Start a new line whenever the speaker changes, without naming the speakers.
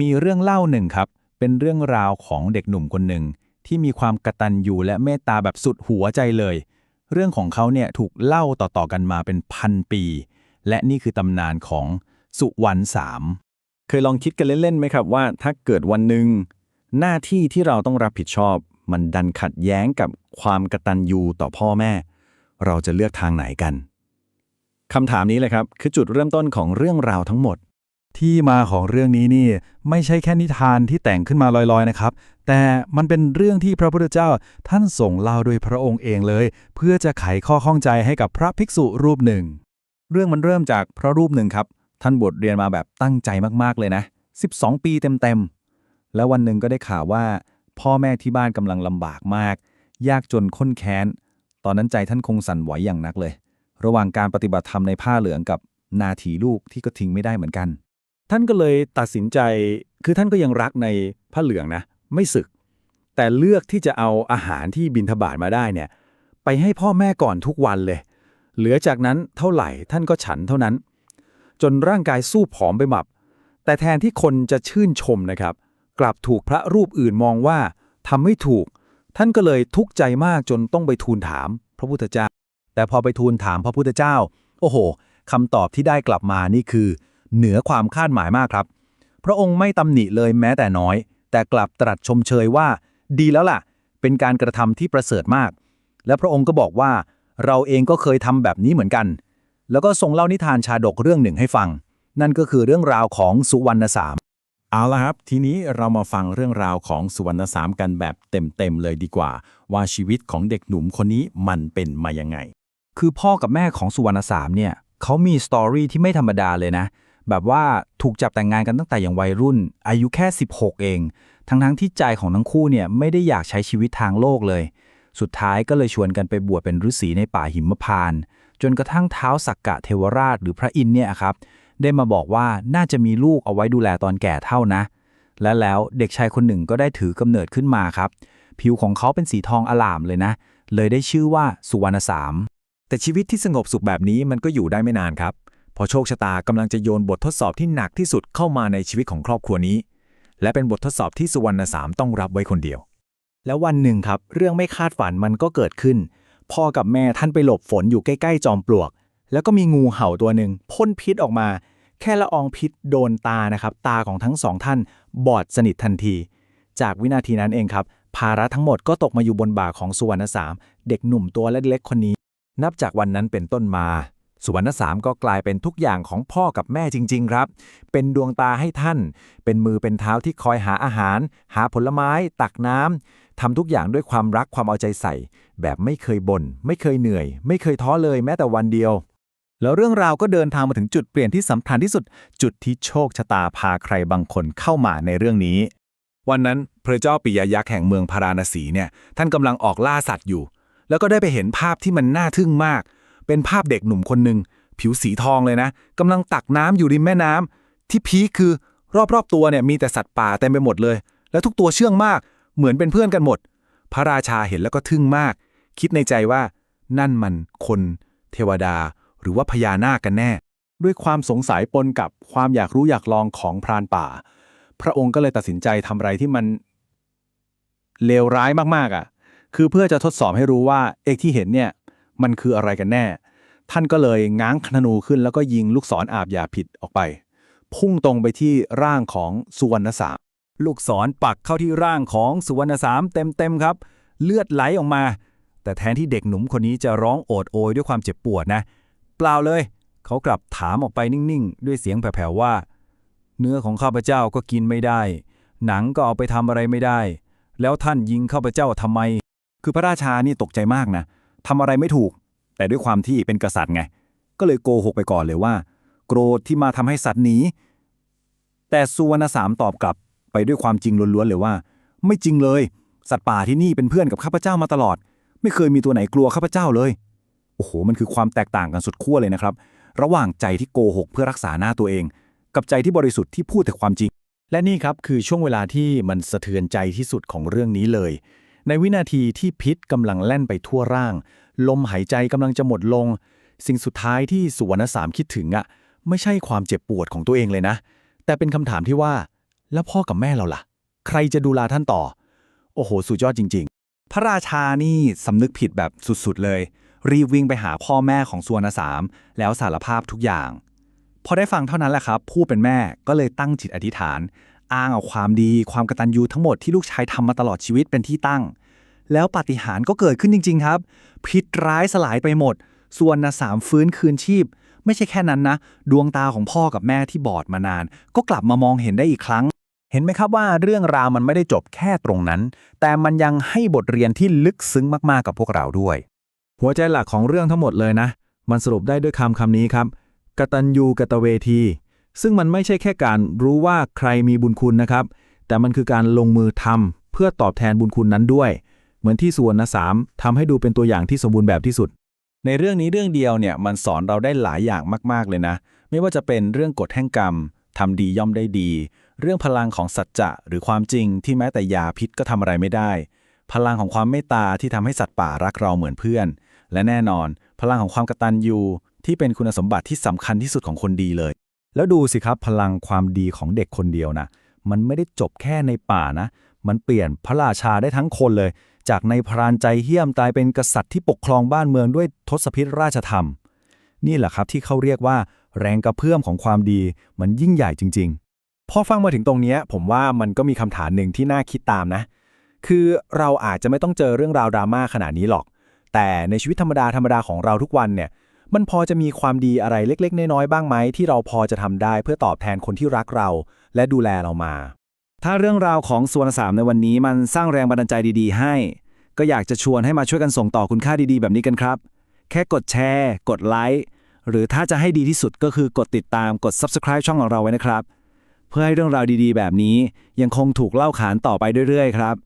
มีเรื่องเล่าหนึ่งครับ เป็นเรื่องราวของเด็กหนุ่มคนหนึ่งที่มีความกระตัญญูและเมตตาแบบสุดหัวใจเลย เรื่องของเขาเนี่ยถูกเล่าต่อๆกันมาเป็นพันปี และนี่คือตำนานของสุวรรณสาม
เคยลองคิดกันเล่นๆไหมครับว่า ถ้าเกิดวันหนึ่งหน้าที่ที่เราต้องรับผิดชอบ มันดันขัดแย้งกับความกระตัญญูต่อพ่อแม่ เราจะเลือกทางไหนกันคำถามนี้เลยครับ คือจุดเริ่มต้นของเรื่องราวทั้งหมด
ที่มาของเรื่องนี้นี่ไม่ใช่แค่นิทานที่แต่งขึ้นมาลอยๆนะครับ แต่มันเป็นเรื่องที่พระพุทธเจ้าท่านส่งเล่าโดยพระองค์เองเลย เพื่อจะไขข้อข้องใจให้กับพระภิกษุรูปหนึ่ง
เรื่องมันเริ่มจากพระรูปหนึ่งครับ ท่านบวชเรียนมาแบบตั้งใจมากๆเลยนะ 12 ปีเต็มๆ แล้ววันหนึ่งก็ได้ข่าวว่า พ่อแม่ที่บ้านกำลังลำบากมาก ยากจนข้นแค้น ตอนนั้นใจท่านคงสั่นไหวอย่างนักเลย ระหว่างการปฏิบัติธรรมในผ้าเหลืองกับนาทีลูกที่ก็ทิ้งไม่ได้เหมือนกัน ท่านก็เลยตัดสินใจ คือท่านก็ยังรักในผ้าเหลืองนะ ไม่สึก แต่เลือกที่จะเอาอาหารที่บินทบาทมาได้เนี่ย ไปให้พ่อแม่ก่อนทุกวันเลย เหลือจากนั้นเท่าไหร่ท่านก็ฉันเท่านั้น จนร่างกายสู้ผอมไปหมับ แต่แทนที่คนจะชื่นชมนะครับ กลับถูกพระรูปอื่นมองว่าทำไม่ถูก ท่านก็เลยทุกข์ใจมากจนต้องไปทูลถาม พระพุทธเจ้า แต่พอไปทูลถามพระพุทธเจ้า โอ้โหคำตอบที่ได้กลับมานี่คือ เหนือความคาดหมายมากครับ พระองค์ไม่ตำหนิเลยแม้แต่น้อย แต่กลับตรัสชมเชยว่า ดีแล้วล่ะ เป็นการกระทำที่ประเสริฐมาก และพระองค์ก็บอกว่า เราเองก็เคยทำแบบนี้เหมือนกัน แล้วก็ทรงเล่านิทานชาดกเรื่องหนึ่งให้ฟัง นั่นก็คือเรื่องราวของสุวรรณสามเอาละครับ ทีนี้เรามาฟังเรื่องราวของสุวรรณสามกันแบบเต็มๆเลยดีกว่า ว่าชีวิตของเด็กหนุ่มคนนี้มันเป็นมายังไง
คือพ่อกับแม่ของสุวรรณสามเนี่ยเขามีสตอรี่ที่ไม่ธรรมดาเลยนะ แบบว่าถูกจับแต่งงานกันตั้งแต่อยังวัยรุ่น อายุแค่ 16 เอง ทั้งๆที่ใจของทั้งคู่เนี่ยไม่ได้อยากใช้ชีวิตทางโลกเลย สุดท้ายก็เลยชวนกันไปบวชเป็นฤาษีในป่าหิมพานต์จนกระทั่งเท้าสักกะเทวราชหรือพระอินเนี่ยครับได้มาบอกว่าน่าจะมีลูกเอาไว้ดูแลตอนแก่เท่านะ และแล้วเด็กชายคนหนึ่งก็ได้ถือกำเนิดขึ้นมาครับ ผิวของเขาเป็นสีทองอลามเลยนะ เลยได้ชื่อว่าสุวรรณสาม
แต่ชีวิตที่สงบสุขแบบนี้มันก็อยู่ได้ไม่นานครับ พอโชคชะตากำลังจะโยนบททดสอบที่หนักที่สุดเข้ามาในชีวิตของครอบครัวนี้ และเป็นบททดสอบที่สุวรรณสามต้องรับไว้คนเดียว
แล้ววันหนึ่งครับ เรื่องไม่คาดฝันมันก็เกิดขึ้น พ่อกับแม่ท่านไปหลบฝนอยู่ใกล้ ๆ จอมปลวก แล้วก็มีงูเห่าตัวหนึ่งพ่นพิษออกมา แค่ละอองพิษโดนตานะครับ ตาของทั้งสองท่านบอดสนิททันที จากวินาทีนั้นเองครับ ภาระทั้งหมดก็ตกมาอยู่บนบ่าของสุวรรณสามเด็กหนุ่มตัวเล็กๆคนนี้
นับจากวันนั้นเป็นต้นมา สุวรรณสามก็กลายเป็นทุกอย่างของพ่อกับแม่จริง ๆ ครับ เป็นดวงตาให้ท่าน เป็นมือเป็นเท้าที่คอยหาอาหาร หาผลไม้ ตักน้ำทำทุกอย่างด้วยความรักความเอาใจใส่ แบบไม่เคยบน่นไม่เคยเหนื่อย ไม่เคยท้อเลยแม้แต่วันเดียว
แล้วเรื่องราวก็เดินทางมาถึงจุดเปลี่ยนที่สำคัญที่สุด จุดที่โชคชะตาพาใครบางคนเข้ามาในเรื่องนี้
วันนั้นพระเจ้าปิยยักษ์แห่งเมืองพาราณสีเนี่ยท่านกำลังออกล่าสัตว์อยู่ แล้วก็ได้ไปเห็นภาพที่มันน่าทึ่งมาก เป็นภาพเด็กหนุ่มคนหนึ่งผิวสีทองเลยนะกำลังตักน้ำอยู่ริมแม่น้ำที่พีคคือรอบๆตัวเนี่ยมีแต่สัตว์ป่าเต็มไปหมดเลย แล้วทุกตัวเชื่องมาก เหมือนเป็นเพื่อนกันหมด พระราชาเห็นแล้วก็ทึ่งมาก คิดในใจว่า นั่นมันคน เทวดา หรือว่าพญานาคกันแน่ ด้วยความสงสัยปนกับความอยากรู้อยากลองของพรานป่า พระองค์ก็เลยตัดสินใจทำอะไรที่มันเลวร้ายมากๆอะ คือเพื่อจะทดสอบให้รู้ว่าเอกที่เห็นเนี่ย มันคืออะไรกันแน่ ท่านก็เลยง้างธนูขึ้นแล้วก็ยิงลูกศรอาบยาผิดออกไป พุ่งตรงไปที่ร่างของสุวรรณสามลูกศรปักเข้าที่ร่างของสุวรรณสามเต็มๆครับ เลือดไหลออกมา แต่แทนที่เด็กหนุ่มคนนี้จะร้องโอดโอยด้วยความเจ็บปวดนะ เปล่าเลย เขากลับถามออกไปนิ่งๆ ด้วยเสียงแผ่วๆว่า เนื้อของข้าพเจ้าก็กินไม่ได้ หนังก็เอาไปทำอะไรไม่ได้ แล้วท่านยิงข้าพเจ้าทำไม คือพระราชานี่ตกใจมากนะ ทำอะไรไม่ถูก แต่ด้วยความที่เป็นกษัตริย์ไง ก็เลยโกหกไปก่อนเลยว่า โกรธที่มาทำให้สัตว์หนีแต่สุวรรณสามตอบกลับไปด้วยความจริงล้วนๆเลยว่า ไม่จริงเลย สัตว์ป่าที่นี่เป็นเพื่อนกับข้าพเจ้ามาตลอด ไม่เคยมีตัวไหนกลัวข้าพเจ้าเลย โอ้โห มันคือความแตกต่างกันสุดขั้วเลยนะครับ ระหว่างใจที่โกหกเพื่อรักษาหน้าตัวเอง กับใจที่บริสุทธิ์ที่พูดแต่ความจริง และนี่ครับคือช่วงเวลาที่มันสะเทือนใจที่สุดของเรื่องนี้เลย ในวินาทีที่พิษกำลังแล่นไปทั่วร่าง ลมหายใจกำลังจะหมดลง สิ่งสุดท้ายที่สุวรรณสามคิดถึงอะไม่ใช่ความเจ็บปวดของตัวเองเลยนะ แต่เป็นคำถามที่ว่า แล้วพ่อกับแม่เราล่ะ ใครจะดูแลท่านต่อ โอ้โห สุดยอดจริง ๆ
พระราชานี่สำนึกผิดแบบสุดๆเลย รีบวิ่งไปหาพ่อแม่ของสุวรรณสามแล้วสารภาพทุกอย่างพอได้ฟังเท่านั้นแหละครับ ผู้เป็นแม่ก็เลยตั้งจิตอธิษฐาน อ้างเอาความดี ความกตัญญูทั้งหมดที่ลูกชายทำมาตลอดชีวิตเป็นที่ตั้ง แล้วปาฏิหาริย์ก็เกิดขึ้นจริง ๆ ครับ พิษร้ายสลายไปหมด ส่วนนะสามฟื้นคืนชีพ ไม่ใช่แค่นั้นนะ ดวงตาของพ่อกับแม่ที่บอดมานาน ก็กลับมามองเห็นได้อีกครั้ง เห็นไหมครับว่าเรื่องราวมันไม่ได้จบแค่ตรงนั้น แต่มันยังให้บทเรียนที่ลึกซึ้งมากๆกับพวกเราด้วย
หัวใจหลักของเรื่องทั้งหมดเลยนะ มันสรุปได้ด้วยคำคำนี้ครับกตัญญูกตเวที ซึ่งมันไม่ใช่แค่การรู้ว่าใครมีบุญคุณนะครับ แต่มันคือการลงมือทำเพื่อตอบแทนบุญคุณนั้นด้วย เหมือนที่สุวรรณสามทำให้ดูเป็นตัวอย่างที่สมบูรณ์แบบที่สุด
ในเรื่องนี้เรื่องเดียวเนี่ยมันสอนเราได้หลายอย่างมาก ๆ เลยนะ ไม่ว่าจะเป็นเรื่องกฎแห่งกรรมทำดีย่อมได้ดี เรื่องพลังของสัจจะหรือความจริงที่แม้แต่ยาพิษก็ทำอะไรไม่ได้ พลังของความเมตตาที่ทำให้สัตว์ป่ารักเราเหมือนเพื่อน และแน่นอน พลังของความกตัญญูที่เป็นคุณสมบัติที่สำคัญที่สุดของคนดีเลย
แล้วดูสิครับพลังความดีของเด็กคนเดียวนะมันไม่ได้จบแค่ในป่านะ มันเปลี่ยนพระราชาได้ทั้งคนเลย จากในพรานใจเหี้ยมตายเป็นกษัตริย์ที่ปกครองบ้านเมืองด้วยทศพิธราชธรรม นี่แหละครับที่เขาเรียกว่า แรงกระเพื่อมของความดี มันยิ่งใหญ่จริง ๆ
พอฟังมาถึงตรงนี้ผมว่ามันก็มีคำถามหนึ่งที่น่าคิดตามนะ คือเราอาจจะไม่ต้องเจอเรื่องราวดราม่าขนาดนี้หรอก แต่ในชีวิตธรรมดาธรรมดาของเราทุกวันเนี่ย มันพอจะมีความดีอะไรเล็ก ๆ น้อยๆบ้างไหมที่เราพอจะทำได้เพื่อตอบแทนคนที่รักเรา และดูแลเรามา
ถ้าเรื่องราวของส่วนสามในวันนี้มันสร้างแรงบันดาลใจดีๆ ให้ ก็อยากจะชวนให้มาช่วยกันส่งต่อคุณค่าดีๆ แบบนี้กันครับ แค่กดแชร์ กดไลค์หรือถ้าจะให้ดีที่สุดก็คือกดติดตามกด Subscribe ช่องของเราไว้นะครับ เพื่อให้เรื่องราวดีๆ แบบนี้ยังคงถูกเล่าขานต่อไปเรื่อยๆ ครับ